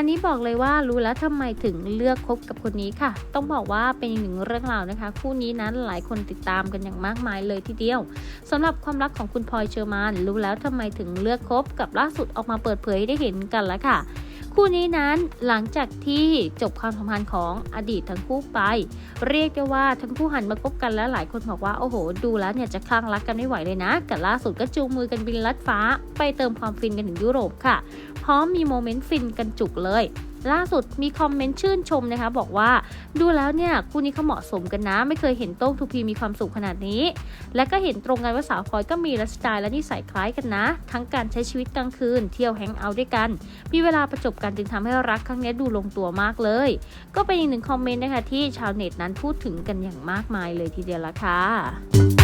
านนี้บอกเลยว่ารู้แล้วทำไมถึงเลือกคบกับคนนี้ค่ะ ต้องบอกว่าเป็นอีกหนึ่งเรื่องราวนะคะ คู่นี้นั้นหลายคนติดตามกันอย่างมากมายเลยทีเดียวสำหรับความรักของคุณพลอยเชอร์มานรู้แล้วทำไมถึงเลือกคบกับล่าสุดออกมาเปิดเผยให้ได้เห็นกันแล้วค่ะ คู่นี้นั้นหลังจากที่จบความสัมพันธ์ของอดีตทั้งคู่ไป เรียกได้ว่าทั้งคู่หันมาคบกันแล้วหลายคนบอกว่าโอ้โห ดูแล้วเนี่ยจะคลั่งรักกันไม่ไหวเลยนะกับล่าสุดก็จูงมือกันบินลัดฟ้า ไปเติมความฟินกันถึงยุโรปค่ะ พร้อมมีโมเมนต์ฟินกันจุกเลย ล่าสุดมีคอมเมนต์ชื่นชมนะคะ บอกว่าดูแล้วเนี่ยคู่นี้เขาเหมาะสมกันนะ ไม่เคยเห็นโต้งทูพีมีความสุขขนาดนี้ และก็เห็นตรงกันว่าสาวพลอยก็มีลฟ์สไตล์และนิสัยคล้ายกันนะ ทั้งการใช้ชีวิตกลางคืน เที่ยวแฮงเอาท์ด้วยกัน มีเวลาประจบกันจึงทำให้รักครั้งนี้ดูลงตัวมากเลย ก็เป็นอีกหนึ่งคอมเมนต์นะคะที่ชาวเน็ตนั้นพูดถึงกันอย่างมากมายเลยทีเดียวละค่ะ